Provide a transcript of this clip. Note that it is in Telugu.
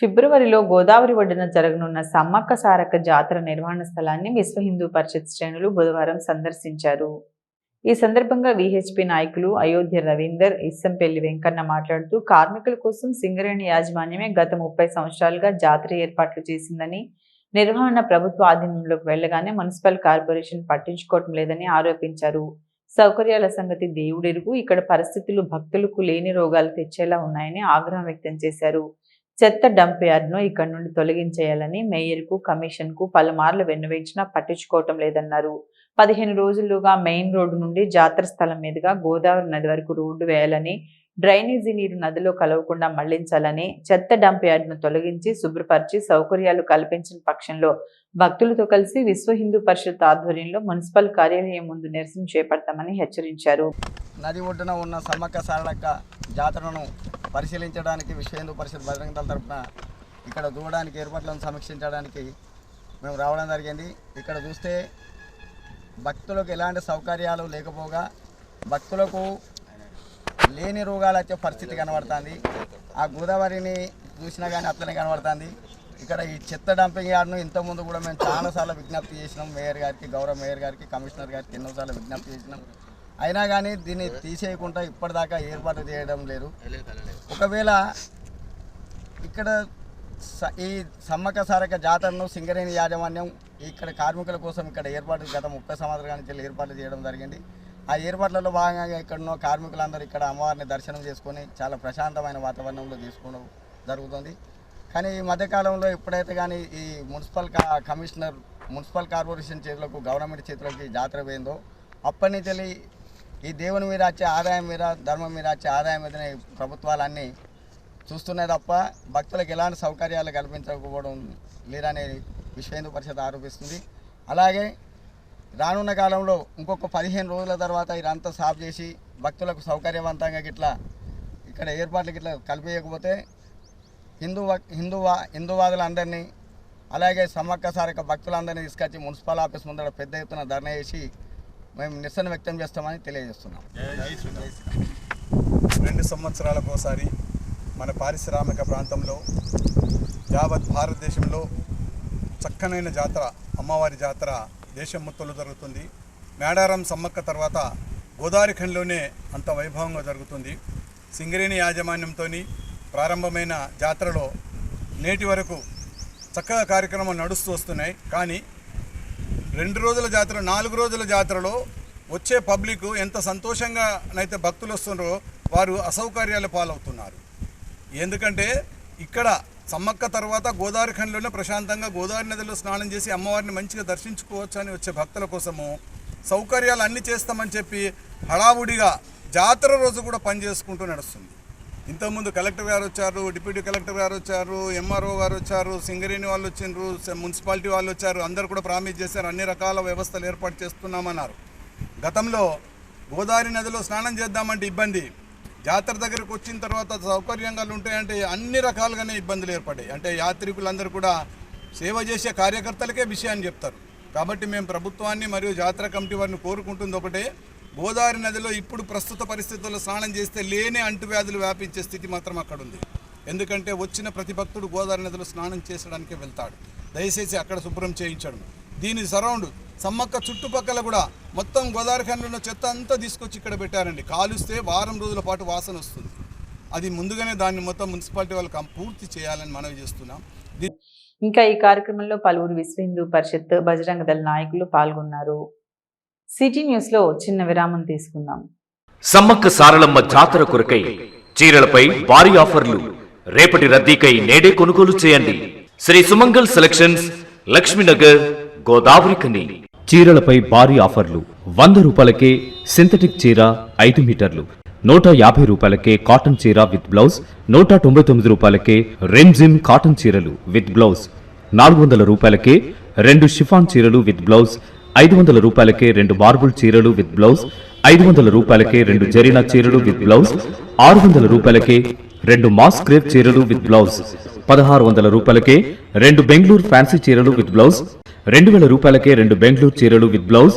ఫిబ్రవరిలో గోదావరి ఒడ్డున జరగనున్న సమ్మక్క సారక్క జాతర నిర్వహణ స్థలాన్ని విశ్వ హిందూ పరిషత్ శ్రేణులు బుధవారం సందర్శించారు. ఈ సందర్భంగా విహెచ్పి నాయకులు అయోధ్య రవీందర్ ఇస్సంపల్లి వెంకన్న మాట్లాడుతూ కార్మికుల కోసం సింగరేణి యాజమాన్యమే గత ముప్పై సంవత్సరాలుగా జాతర ఏర్పాట్లు చేసిందని నిర్వహణ ప్రభుత్వ ఆధీనంలోకి వెళ్ళగానే మున్సిపల్ కార్పొరేషన్ పట్టించుకోవటం లేదని ఆరోపించారు. సౌకర్యాల సంగతి దేవుడెరుగు ఇక్కడ పరిస్థితులు భక్తులకు లేని రోగాలు తెచ్చేలా ఉన్నాయని ఆగ్రహం వ్యక్తం చేశారు. చెత్త డంప్ యార్డ్ను ఇక్కడి నుండి తొలగించేయాలని మేయర్కు కమిషన్కు పలుమార్లు విన్నవించినా పట్టించుకోవటం లేదన్నారు. పదిహేను రోజులుగా మెయిన్ రోడ్డు నుండి జాతర స్థలం మీదుగా గోదావరి నది వరకు రోడ్డు వేయాలని డ్రైనేజీ నీరు నదిలో కలవకుండా మళ్ళించాలని చెత్త డంప్ యార్డ్ను తొలగించి శుభ్రపరిచి సౌకర్యాలు కల్పించిన పక్షంలో భక్తులతో కలిసి విశ్వ హిందూ పరిషత్ ఆధ్వర్యంలో మున్సిపల్ కార్యాలయం ముందు నిరసన చేపడతామని హెచ్చరించారు. నది ఒడ్డున ఉన్న సమ్మక్క సారళక్క జాతరను పరిశీలించడానికి విశ్వ హిందూ పరిషత్ బజరంగ దళ తరపున ఇక్కడ దూడడానికి ఏర్పాట్లను సమీక్షించడానికి మేము రావడం జరిగింది. ఇక్కడ చూస్తే భక్తులకు ఎలాంటి సౌకర్యాలు లేకపోగా భక్తులకు లేని రోగాలు వచ్చే పరిస్థితి కనబడుతుంది. ఆ గోదావరిని చూసినా కానీ అట్లనే కనబడుతుంది. ఇక్కడ ఈ చెత్త డంపింగ్ యార్డ్ను ఇంతకుముందు కూడా మేము చాలాసార్లు విజ్ఞప్తి చేసినాం. మేయర్ గారికి గౌరవ మేయర్ గారికి కమిషనర్ గారికి ఎన్నోసార్లు విజ్ఞప్తి చేసినాం. అయినా కానీ దీన్ని తీసేయకుండా ఇప్పటిదాకా ఏర్పాటు చేయడం లేదు. ఒకవేళ ఇక్కడ ఈ సమ్మక్క సారక జాతరను సింగరేణి యాజమాన్యం ఇక్కడ కార్మికుల కోసం ఇక్కడ ఏర్పాటు గత ముప్పై సంవత్సరాల నుంచి ఏర్పాటు చేయడం జరిగింది. ఆ ఏర్పాట్లలో భాగంగా ఇక్కడ ఉన్న కార్మికులందరూ ఇక్కడ అమ్మవారిని దర్శనం చేసుకొని చాలా ప్రశాంతమైన వాతావరణంలో చేసుకోవడం జరుగుతుంది. కానీ ఈ మధ్యకాలంలో ఎప్పుడైతే కానీ ఈ మున్సిపల్ కమిషనర్ మున్సిపల్ కార్పొరేషన్ చేతులకు గవర్నమెంట్ చేతులకు జాతర పోయిందో అప్పటి నుంచి ఈ దేవుని మీద వచ్చే ఆదాయం మీద ధర్మం మీద వచ్చే ఆదాయం మీదనే ప్రభుత్వాలన్నీ చూస్తున్నాయి తప్ప భక్తులకు ఎలాంటి సౌకర్యాలు కల్పించకపోవడం లేదని విశ్వ హిందూ పరిషత్ ఆరోపిస్తుంది. అలాగే రానున్న కాలంలో ఇంకొక పదిహేను రోజుల తర్వాత ఇదంతా సాఫ్ చేసి భక్తులకు సౌకర్యవంతంగా గిట్లా ఇక్కడ ఏర్పాట్లు గిట్లా కల్పించకపోతే హిందూ హిందూ హిందూవాదులందరినీ అలాగే సమ్మక్క సారక భక్తులందరినీ తీసుకొచ్చి మున్సిపల్ ఆఫీస్ ముందర పెద్ద ఎత్తున ధర్నా చేసి మేము నిరసన వ్యక్తం చేస్తామని తెలియజేస్తున్నాం. రెండు సంవత్సరాలకు ఒకసారి మన పారిశ్రామిక ప్రాంతంలో యావత్ భారతదేశంలో చక్కనైన జాతర అమ్మవారి జాతర దేశం మొత్తంలో జరుగుతుంది. మేడారం సమ్మక్క తర్వాత గోదావరి ఖండ్లోనే అంత వైభవంగా జరుగుతుంది. సింగరేణి యాజమాన్యంతో ప్రారంభమైన జాతరలో నేటి వరకు చక్కగా కార్యక్రమాలు నడుస్తూ వస్తున్నాయి. కానీ రెండు రోజుల జాతర నాలుగు రోజుల జాతరలో వచ్చే పబ్లిక్ ఎంత సంతోషంగా అయితే భక్తులు వస్తున్నారో వారు అసౌకర్యాల పాలవుతున్నారు. ఎందుకంటే ఇక్కడ సమ్మక్క తర్వాత గోదావరి ఖండ్లోనే ప్రశాంతంగా గోదావరి నదిలో స్నానం చేసి అమ్మవారిని మంచిగా దర్శించుకోవచ్చు అని వచ్చే భక్తుల కోసము సౌకర్యాలు అన్నీ చేస్తామని చెప్పి హడావుడిగా జాతర రోజు కూడా పని చేసుకుంటూ నడుస్తుంది. ఇంతకుముందు కలెక్టర్ గారు వచ్చారు డిప్యూటీ కలెక్టర్ గారు వచ్చారు ఎంఆర్ఓ గారు వచ్చారు సింగరేణి వాళ్ళు వచ్చిండ్రు మున్సిపాలిటీ వాళ్ళు వచ్చారు అందరు కూడా ప్రామిస్ చేశారు అన్ని రకాల వ్యవస్థలు ఏర్పాటు చేస్తున్నామన్నారు. గతంలో గోదావరి నదిలో స్నానం చేద్దామంటే ఇబ్బంది. జాతర దగ్గరకు వచ్చిన తర్వాత సౌకర్యంగా ఉంటాయంటే అన్ని రకాలుగానే ఇబ్బందులు ఏర్పడ్డాయి. అంటే యాత్రికులందరూ కూడా సేవ చేసే కార్యకర్తలకే విషయాన్ని చెప్తారు. కాబట్టి మేము ప్రభుత్వాన్ని మరియు జాతర కమిటీ వారిని కోరుకుంటుంది ఒకటే. గోదావరి నదిలో ఇప్పుడు ప్రస్తుత పరిస్థితుల్లో స్నానం చేస్తే లేని అంటువ్యాధులు వ్యాపించే స్థితి మాత్రం అక్కడ ఉంది ఎందుకంటే వచ్చిన ప్రతి భక్తుడు గోదావరి నదిలో స్నానం చేసడానికే వెళ్తాడు. దయచేసి అక్కడ శుభ్రం చేయించడం. దీని సరౌండ్ సమ్మక్క చుట్టుపక్కల కూడా మొత్తం గోదావరి ఖండంలో చెత్త అంతా తీసుకొచ్చి ఇక్కడ పెట్టారండి. కాలుస్తే వారం రోజుల పాటు వాసన వస్తుంది. అది ముందుగానే దాన్ని మొత్తం మున్సిపాలిటీ వాళ్ళు పూర్తి చేయాలని మనవి చేస్తున్నాం. ఇంకా ఈ కార్యక్రమంలో పలువురు విశ్వ హిందూ పరిషత్ బజరంగ దళ నాయకులు పాల్గొన్నారు. సిటీ న్యూస్లో చిన్న విరామం తీసుకుందాం. సమ్మక్క సారలమ్మ జాతర కొరకై చీరలపై భారీ ఆఫర్లు. రేపటి రద్దీకై నేడే కొనుగోలు చేయండి. శ్రీ సుమంగల్ సెలక్షన్స్ లక్ష్మీనగర్ గోదావరి కని. చీరలపై భారీ ఆఫర్లు. వంద రూపాయలకే సింథటిక్ చీర ఐదు మీటర్లు. నూట యాభై రూపాయలకే కాటన్ చీర విత్ బ్లౌజ్. నూట తొంభై తొమ్మిది రూపాయలకే రెమ్జిమ్ కాటన్ చీరలు విత్ బ్లౌజ్. నాలుగు వందల రూపాయలకే రెండు షిఫాన్ చీరలు విత్ బ్లౌజ్. ఐదు వందల రూపాయలకే రెండు మార్బుల్ చీరలు విత్ బ్లౌజ్ ఐదు వందల రూపాయలకే రెండు జరీనా చీరలు విత్ బ్లౌజ్ ఆరు వందల రూపాయలకే రెండు మాస్ క్రేప్ చీరలు విత్ బ్లౌజ్ పదహారు వందల రూపాయలకే రెండు బెంగళూరు ఫ్యాన్సీ చీరలు విత్ బ్లౌజ్ రెండు వేల రూపాయలకే రెండు బెంగళూరు చీరలు విత్ బ్లౌజ్